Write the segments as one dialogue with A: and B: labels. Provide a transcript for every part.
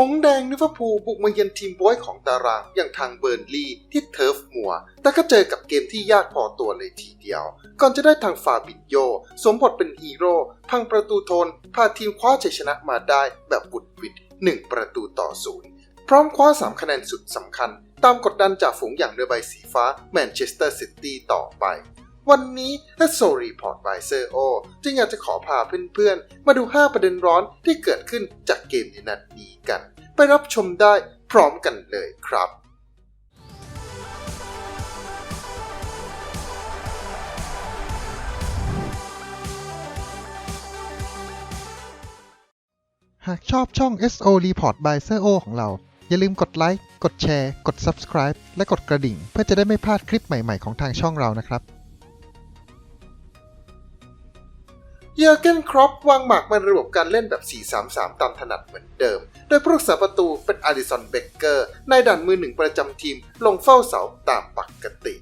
A: หงแดงลิเวอร์พูลบุกมาเยือนทีมบอยของตารางอย่างทางเบิร์นลีย์ที่เทิร์ฟมัว แต่ก็เจอกับเกมที่ยากพอตัวเลยทีเดียว ก่อนจะได้ทางฟาบินโยสวมบทเป็นฮีโร่พังประตูโทน พาทีมคว้าชัยชนะมาได้แบบบุดหวิด1ประตูต่อศูนย์พร้อมคว้า 3 คะแนนสุดสำคัญ ตามกดดันจากฝูงอย่างเรือใบสีฟ้าแมนเชสเตอร์ซิตี้ต่อไป วันนี้และโซรีพอร์ตไวเซอร์โอจึงอยากจะขอพาเพื่อนๆ มาดู 5 ประเด็นร้อนที่เกิดขึ้นจากเกมในนัดนี้กัน ไปรับชมได้พร้อมกันเลยครับ
B: หากชอบช่อง SO Report by s e o ของเรา อย่าลืมกดไลค์ กดแชร์ กด Subscribe และกดกระดิ่ง เพื่อจะได้ไม่พลาดคลิปใหม่ๆของทางช่องเรานะครับ
A: เยอร์เกนครอปวางหมากมาระบบการเล่นแบบ 4-3-3 ตามถนัดเหมือนเดิม โดยผู้รักษาประตูเป็นอาริสันเบเกอร์นายด่านมือหนึ่งประจำทีมลงเฝ้าเสาตามปกติ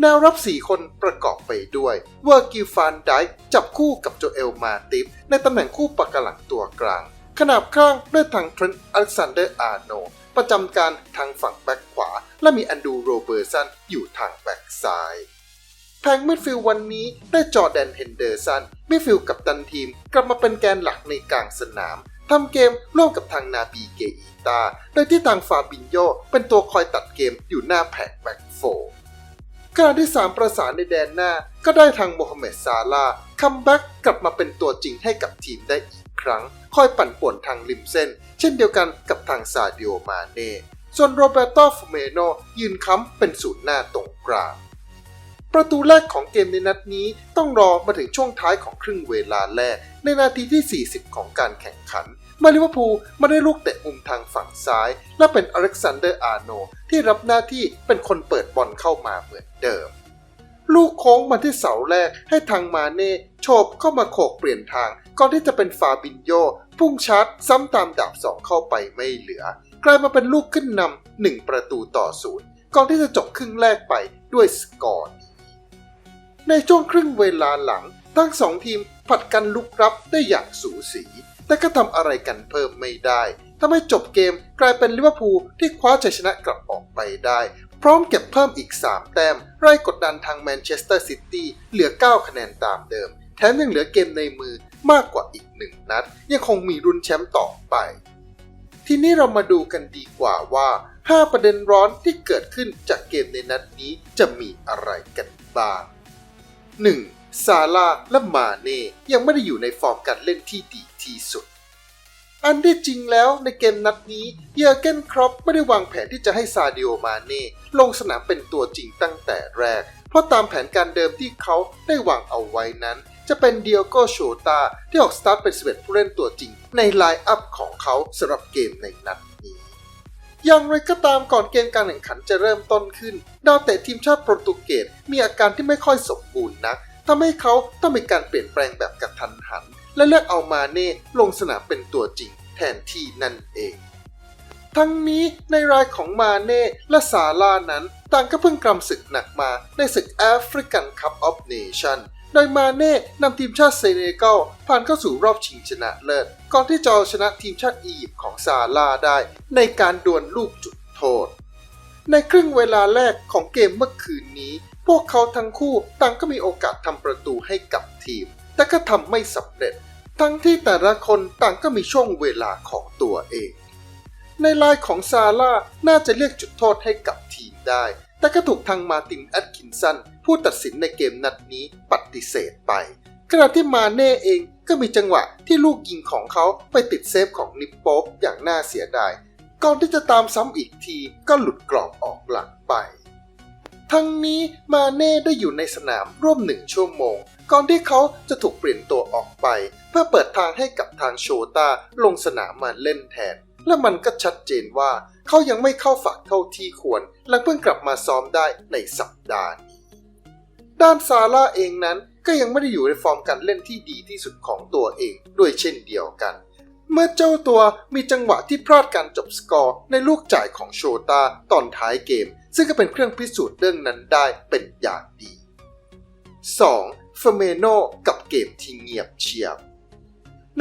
A: แนวรับ 4 คนประกอบไปด้วยเวอร์กิฟานไดค์จับคู่กับโจเอลมาติฟในตำแหน่งคู่ปากหลังตัวกลาง ขนาบข้างด้วยทางเทรนต์อเล็กซานเดอร์อาร์โน ประจำการทางฝั่งแบ็กขวา และมีอันดูโรเบอร์สันอยู่ทางแบ็กซ้าย แผงมิดฟิลด์วันนี้ได้จอแดนเฮนเดอร์สันมิดฟิลด์กับตันทีม กลับมาเป็นแกนหลักในกลางสนามทำเกมร่วมกับทางนาบีเกอีตา โดยที่ทางฟาบินโยเป็นตัวคอยตัดเกมอยู่หน้าแผงแบ็กโฟร์ขณะที่3ประสานในแดนหน้า ก็ได้ทางโมฮัมเหม็ดซาลาคัมแบ็กกลับมาเป็นตัวจริงให้กับทีมได้อีกครั้ง คอยปั่นป่วนทางริมเส้น เช่นเดียวกันกับทางซาดิโอมาเน่ส่วนโรเบโตฟูเมโนยืนค้ำเป็นศูนย์หน้าตรงกลาง ประตูแรกของเกมในนัดนี้ต้องรอมาถึงช่วงท้ายของครึ่งเวลาแรก ในนาทีที่ 40 ของการแข่งขัน มาลิเวอร์พูลมาได้ลูกเตะมุมทางฝั่งซ้าย และเป็นอเล็กซานเดอร์อาร์โน ที่รับหน้าที่เป็นคนเปิดบอลเข้ามาเหมือนเดิม ลูกโค้งมาที่เสาแรกให้ทางมาเน่โฉบเข้ามาโขกเปลี่ยนทาง ก่อนที่จะเป็นฟาบินโยพุ่งชาร์จซ้ำตามดาบสองเข้าไปไม่เหลือ กลายมาเป็นลูกขึ้นนำหนึ่งประตูต่อศูนย์ก่อนที่จะจบครึ่งแรกไปด้วยสกอร์ ในช่วงครึ่งเวลาหลัง ทั้งสองทีมผัดกันลุกรับได้อย่างสูสี แต่ก็ทำอะไรกันเพิ่มไม่ได้ทำให้จบเกมกลายเป็นลิเวอร์พูลที่คว้าชัยชนะกลับออกไปได้ พร้อมเก็บเพิ่มอีก 3 แต้ม ไล่กดดันทางแมนเชสเตอร์ซิตี้เหลือ 9 คะแนนตามเดิม แถมยังเหลือเกมในมือมากกว่าอีกหนึ่งนัด ยังคงมีรุนแชมป์ต่อไป ทีนี้เรามาดูกันดีกว่าว่า 5 ประเด็นร้อนที่เกิดขึ้นจากเกมในนัดนี้จะมีอะไรกันบ้าง 1. ซาลาและมาเน่ยังไม่ได้อยู่ในฟอร์มการเล่นที่ดีที่สุด อันที่จริงแล้วในเกมนัดนี้เยอร์เกนครอปไม่ได้วางแผนที่จะให้ซาดิโอมาเน่ลงสนามเป็นตัวจริงตั้งแต่แรก เพราะตามแผนการเดิมที่เขาได้วางเอาไว้นั้น จะเป็นเดียโกโชตาที่ออกสตาร์ทเป็น11ผู้เล่นตัวจริง ในไลน์อัพของเขาสำหรับเกมในนัด อย่างไรก็ตามก่อนเกมการแข่งขันจะเริ่มต้นขึ้น ดาวเตะทีมชาติโปรตุเกสมีอาการที่ไม่ค่อยสมบูรณ์นักทำให้เขาต้องมีการเปลี่ยนแปลงแบบกระทันหัน และเลือกเอามาเน่ลงสนามเป็นตัวจริงแทนที่นั่นเอง ทั้งนี้ในรายของมาเน่และซาลานั้น ต่างก็เพิ่งกำศึกหนักมาในศึกแอฟริกันคัพออฟเนชั่น โดยมาเน่นำทีมชาติเซเนกัลผ่านเข้าสู่รอบชิงชนะเลิศ ก่อนที่จะเอาชนะทีมชาติอียิปต์ของซาลาได้ ในการดวลลูกจุดโทษ ในครึ่งเวลาแรกของเกมเมื่อคืนนี้ พวกเขาทั้งคู่ต่างก็มีโอกาสทำประตูให้กับทีม แต่ก็ทำไม่สำเร็จ ทั้งที่แต่ละคนต่างก็มีช่วงเวลาของตัวเอง ในลายของซาร่าน่าจะเรียกจุดโทษให้กับทีมได้ แต่ก็ถูกทางมาตินแอดคินสันผู้ตัดสินในเกมนัดนี้ปฏิเสธไป ขณะที่มาเน่เองก็มีจังหวะที่ลูกยิงของเขาไปติดเซฟของนิปโป๊อย่างน่าเสียดาย ก่อนที่จะตามซ้ำอีกทีก็หลุดกรอบออกหลังไป ทั้งนี้มาเน่ได้อยู่ในสนามร่วมหนึ่งชั่วโมง ก่อนที่เขาจะถูกเปลี่ยนตัวออกไป เพื่อเปิดทางให้กับทางโชตาลงสนามมาเล่นแทน และมันก็ชัดเจนว่าเขายังไม่เข้าฝักเท่าที่ควรและเพิ่งกลับมาซ้อมได้ในสัปดาห์นี้ ด้านซาร่าเองนั้นก็ยังไม่ได้อยู่ในฟอร์มการเล่นที่ดีที่สุดของตัวเองด้วยเช่นเดียวกัน เมื่อเจ้าตัวมีจังหวะที่พลาดการจบสกอร์ในลูกจ่ายของโชตาตอนท้ายเกม ซึ่งก็เป็นเครื่องพิสูจน์เรื่องนั้นได้เป็นอย่างดี 2. เฟเมโนกับเกมที่เงียบเชียบ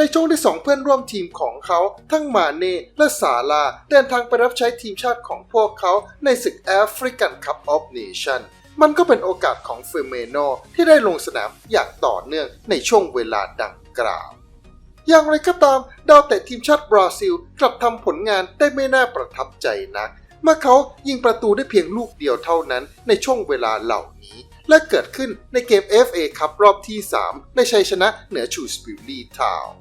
A: ในช่วงที่สองเพื่อนร่วมทีมของเขาทั้งมาเน่และซาลา เดินทางไปรับใช้ทีมชาติของพวกเขาในศึกแอฟริกันคัพออฟเนชั่นมันก็เป็นโอกาสของเฟเมโนที่ได้ลงสนามอย่างต่อเนื่องในช่วงเวลาดังกล่าว อย่างไรก็ตาม ดาวเตะทีมชาติบราซิลกลับทำผลงานได้ไม่น่าประทับใจนัก เมื่อเขายิงประตูได้เพียงลูกเดียวเท่านั้นในช่วงเวลาเหล่านี้ และเกิดขึ้นในเกม FA คัพรอบที่ 3 ในชัยชนะเหนือชูสปิลลี่ทาวน์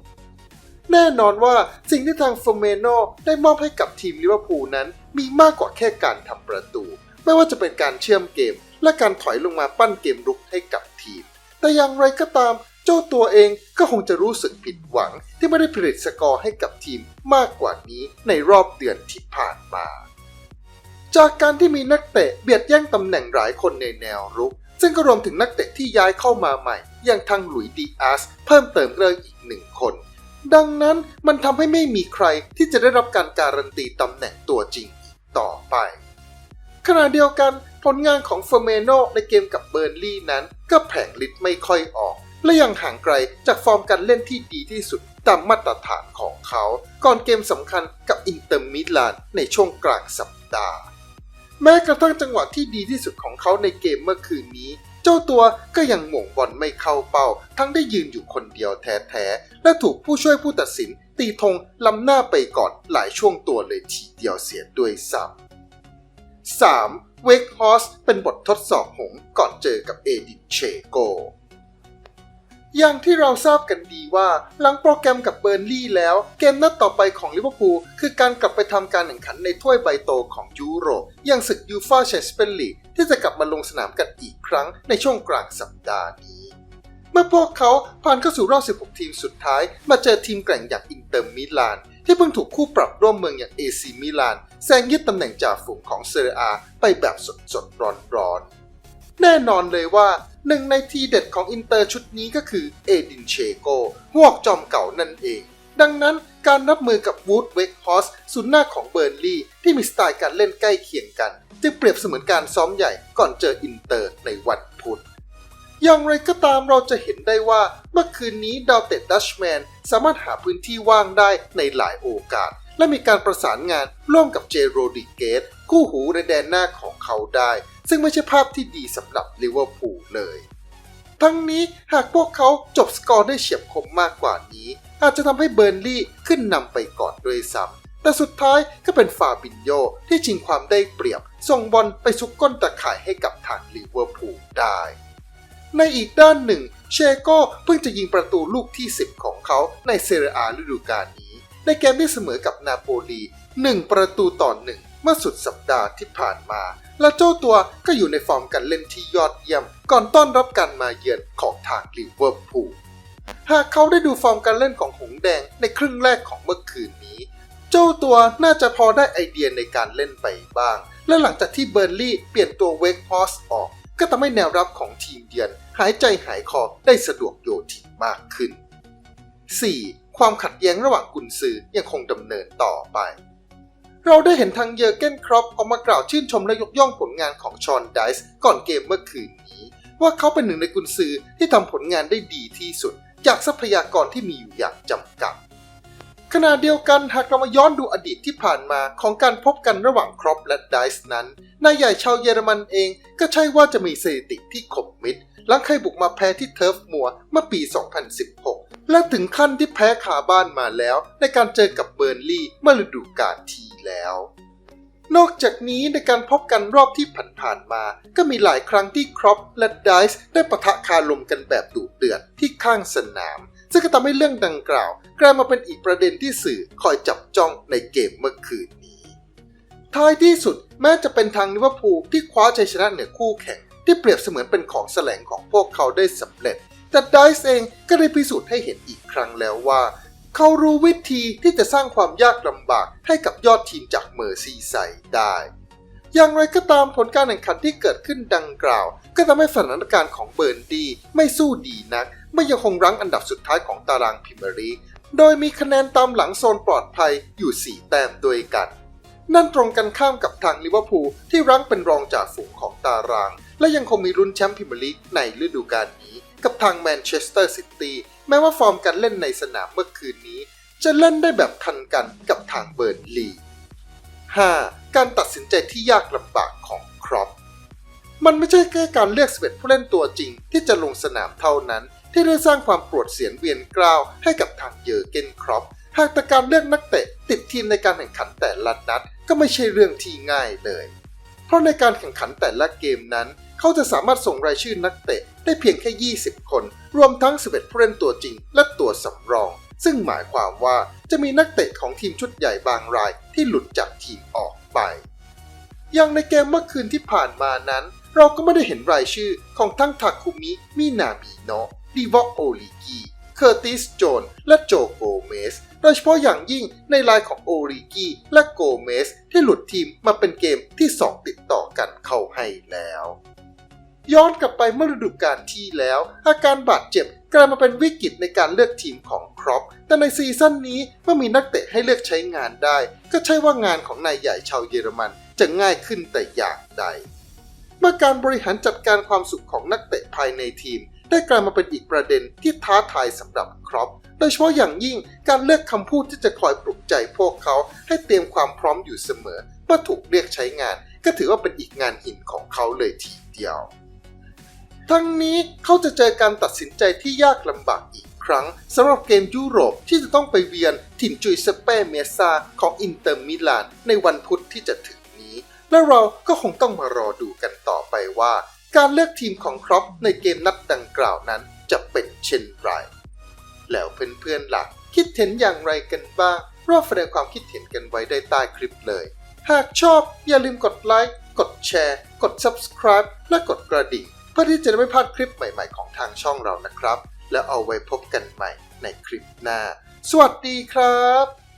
A: แน่นอนว่าสิ่งที่ทางฟอร์เมโนได้มอบให้กับทีมลิเวอร์พูลนั้น มีมากกว่าแค่การทำประตู ไม่ว่าจะเป็นการเชื่อมเกม และการถอยลงมาปั้นเกมรุกให้กับทีม แต่อย่างไรก็ตามเจ้าตัวเองก็คงจะรู้สึกผิดหวัง ที่ไม่ได้ผลิตสกอร์ให้กับทีมมากกว่านี้ในรอบเดือนที่ผ่านมา จากการที่มีนักเตะเบียดแย่งตำแหน่งหลายคนในแนวรุก ซึ่งก็รวมถึงนักเตะที่ย้ายเข้ามาใหม่ อย่างทางหลุยส์ดีอาสเพิ่มเติมเรื่องอีกหนึ่งคน ดังนั้นมันทำให้ไม่มีใครที่จะได้รับการการันตีตำแหน่งตัวจริงอีกต่อไป ขณะเดียวกันผลงานของเฟอร์เมโนในเกมกับเบอร์นลี่นั้น ก็แผงฤทธิ์ไม่ค่อยออก และยังห่างไกลจากฟอร์มการเล่นที่ดีที่สุดตามมาตรฐานของเขา ก่อนเกมสำคัญกับอินเตอร์มิลานในช่วงกลางสัปดาห์ แม้กระทั่งจังหวะที่ดีที่สุดของเขาในเกมเมื่อคืนนี้ จ้าตัวก็ยังหม่งบอลไม่เข้าเป้า ทั้งได้ยืนอยู่คนเดียวแท้ๆ และถูกผู้ช่วยผู้ตัดสิน ตีธงล้ำหน้าไปก่อนหลายช่วงตัวเลยทีเดียวเสียด้วยซ้ำ 3. เวกฮอสเป็นบททดสอบหงก่อนเจอกับเอดิเชโกอย่างที่เราทราบกันดีว่า หลังโปรแกรมกับเบอร์นลี่แล้ว เกมนัดต่อไปของลิเวอร์พูลคือการกลับไปทำการแข่งขันในถ้วยใบโตของยุโรปอย่างศึกยูฟาแชมเปี้ยนลีก ที่จะกลับมาลงสนามกันอีกครั้งในช่วงกลางสัปดาห์นี้ เมื่อพวกเขาผ่านเข้าสู่รอบ 16 ทีมสุดท้าย มาเจอทีมแกร่งอย่างอินเตอร์มิลาน ที่เพิ่งถูกคู่ปรับร่วมเมืองอย่างเอซีมิลานแซงยึดตำแหน่งจ่าฝูงของเซเรียอาไปแบบสดๆร้อนๆแน่นอนเลยว่าหนึ่งในทีเด็ดของอินเตอร์ชุดนี้ก็คือเอดินเชโกหวกจอมเก่านั่นเอง ดังนั้น การรับมือกับวูดเวกฮอสศูนย์หน้าของเบอร์นลีย์ที่มีสไตล์การเล่นใกล้เคียงกัน จึงเปรียบเสมือนการซ้อมใหญ่ก่อนเจออินเตอร์ในวันพุธอย่างไรก็ตามเราจะเห็นได้ว่าเมื่อคืนนี้ดาวเตดดัชแมนสามารถหาพื้นที่ว่างได้ในหลายโอกาส และมีการประสานงานร่วมกับเจโรดิเกสคู่หูในแดนหน้าของเขาได้ ซึ่งไม่ใช่ภาพที่ดีสำหรับลิเวอร์พูลเลย ทั้งนี้หากพวกเขาจบสกอร์ได้เฉียบคมมากกว่านี้ อาจจะทำให้เบอร์นลี่ขึ้นนำไปก่อนด้วยซ้ำแต่สุดท้ายก็เป็นฟาบินโยที่ชิงความได้เปรียบ ส่งบอลไปซุกก้นตะข่ายให้กับทางลิเวอร์พูลได้ ในอีกด้านหนึ่ง เชโก้เพิ่งจะยิงประตูลูกที่ 10 ของเขาในเซเรียอาฤดูกาลนี้ ในเกมที่เสมอกับนาโปลี 1 ประตูต่อหนึ่ง เมื่อสุดสัปดาห์ที่ผ่านมา และเจ้าตัวก็อยู่ในฟอร์มการเล่นที่ยอดเยี่ยม ก่อนต้อนรับการมาเยือนของทางลิเวอร์พูลหากเขาได้ดูฟอร์มการเล่นของหงแดงในครึ่งแรกของเมื่อคืนนี้ เจ้าตัวน่าจะพอได้ไอเดียในการเล่นไปบ้าง และหลังจากที่เบอร์ลี่เปลี่ยนตัวเวกฮอสออก ก็ทำให้แนวรับของทีมเยือนหายใจหายคอได้สะดวกโยทิมากขึ้น 4. ความขัดแย้งระหว่างกุนซือยังคงดำเนินต่อไป เราได้เห็นทางเยอร์เกนครอปออกมากล่าวชื่นชมและยกย่องผลงานของชอนไดส์ก่อนเกมเมื่อคืนนี้ ว่าเขาเป็นหนึ่งในกุนซือที่ทำผลงานได้ดีที่สุด จากทรัพยากรที่มีอยู่อย่างจำกัดขณะเดียวกันหากเรามาย้อนดูอดีตที่ผ่านมาของการพบกันระหว่างครอปและไดส์นั้น นายใหญ่ชาวเยอรมันเองก็ใช่ว่าจะมีสถิติที่ขบมิดหลังเคยบุกมาแพ้ที่เทิร์ฟมัวเมื่อปี 2016 และถึงขั้นที่แพ้ขาบ้านมาแล้ว ในการเจอกับเบอร์นลี่เมื่อฤดูกาลที่แล้ว นอกจากนี้ในการพบกันรอบที่ผ่านๆมา ก็มีหลายครั้งที่ครอปและไดส์ได้ปะทะคารมกันแบบดุเดือดที่ข้างสนาม ซึ่งก็ทำให้เรื่องดังกล่าวกลายมาเป็นอีกประเด็นที่สื่อคอยจับจ้องในเกมเมื่อคืนนี้ ท้ายที่สุดแม้จะเป็นทางลิเวอร์พูลที่คว้าชัยชนะเหนือคู่แข่งที่เปรียบเสมือนเป็นของแสลงของพวกเขาได้สำเร็จ แต่ไดส์เองก็ได้พิสูจน์ให้เห็นอีกครั้งแล้วว่า เขารู้วิธีที่จะสร้างความยากลำบากให้กับยอดทีมจากเมอร์ซีไซด์ได้ อย่างไรก็ตามผลการแข่งขันที่เกิดขึ้นดังกล่าว ก็ทำให้สถานการณ์ของเบิร์นดีไม่สู้ดีนัก ไม่ยังคงรั้งอันดับสุดท้ายของตารางพรีเมียร์ลีกโดยมีคะแนนตามหลังโซนปลอดภัยอยู่ 4 แต้มด้วยกัน นั่นตรงกันข้ามกับทางลิเวอร์พูลที่รั้งเป็นรองจ่าฝูงของตาราง และยังคงมีลุ้นแชมป์พรีเมียร์ลีกในฤดูกาลนี้ กับทางแมนเชสเตอร์ซิตี้แม้ว่าฟอร์มการเล่นในสนามเมื่อคืนนี้ จะเล่นได้แบบทันกันกับทางเบิร์นลี 5. การตัดสินใจที่ยากลำบากของครอปมันไม่ใช่แค่การเลือก11ผู้เล่นตัวจริงที่จะลงสนามเท่านั้น ที่ได้สร้างความปวดเสียนเวียนกราวให้กับทางเยอร์เกนครอปหากแต่การเลือกนักเตะติดทีมในการแข่งขันแต่ละนัด ก็ไม่ใช่เรื่องที่ง่ายเลย เพราะในการแข่งขันแต่ละเกมนั้น เขาจะสามารถส่งรายชื่อนักเตะ ได้เพียงแค่ 20 คน รวมทั้ง 11ผู้เล่นตัวจริง และตัวสำรอง ซึ่งหมายความว่าจะมีนักเตะของทีมชุดใหญ่บางรายที่หลุดจากทีมออกไปอย่างในเกมเมื่อคืนที่ผ่านมานั้น เราก็ไม่ได้เห็นรายชื่อของทั้งทาคุมิ มินามิโนะดิวอโอลิกี เคอร์ติส โจน และโจโกเมส โดยเฉพาะอย่างยิ่งในลายของโอริกีและโกเมสที่หลุดทีมมาเป็นเกมที่ 2 ติดต่อกันเข้าให้แล้ว ย้อนกลับไปเมื่อฤดูกาลที่แล้ว อาการบาดเจ็บกลายมาเป็นวิกฤตในการเลือกทีมของครอป แต่ในซีซั่นนี้เมื่อมีนักเตะให้เลือกใช้งานได้ ก็ใช่ว่างานของนายใหญ่ชาวเยอรมันจะง่ายขึ้นแต่อย่างใด เมื่อการบริหารจัดการความสุขของนักเตะภายในทีม ได้กลายมาเป็นอีกประเด็นที่ท้าทายสำหรับครอปโดยเฉพาะอย่างยิ่งการเลือกคำพูดที่จะคอยปลุกใจพวกเขาให้เตรียมความพร้อมอยู่เสมอเมื่อถูกเรียกใช้งาน ก็ถือว่าเป็นอีกงานหินของเขาเลยทีเดียว ทั้งนี้เขาจะเจอการตัดสินใจที่ยากลำบากอีกครั้งสำหรับเกมยุโรปที่จะต้องไปเวียนถิ่นจุยเซเป้เมซาของอินเตอร์มิลานในวันพุธที่จะถึงนี้ และเราก็คงต้องมารอดูกันต่อไปว่า การเลือกทีมของครอปในเกมนัดดังกล่าวนั้นจะเป็นเช่นไร แล้วเพื่อนๆหลักคิดเห็นอย่างไรกันบ้างรอบแสดงความคิดเห็นกันไว้ได้ใต้คลิปเลย หากชอบอย่าลืมกดไลค์ กดแชร์ กด Subscribe และกดกระดิ่ง เพื่อที่จะได้ไม่พลาดคลิปใหม่ๆของทางช่องเรานะครับ แล้วเอาไว้พบกันใหม่ในคลิปหน้า สวัสดีครับ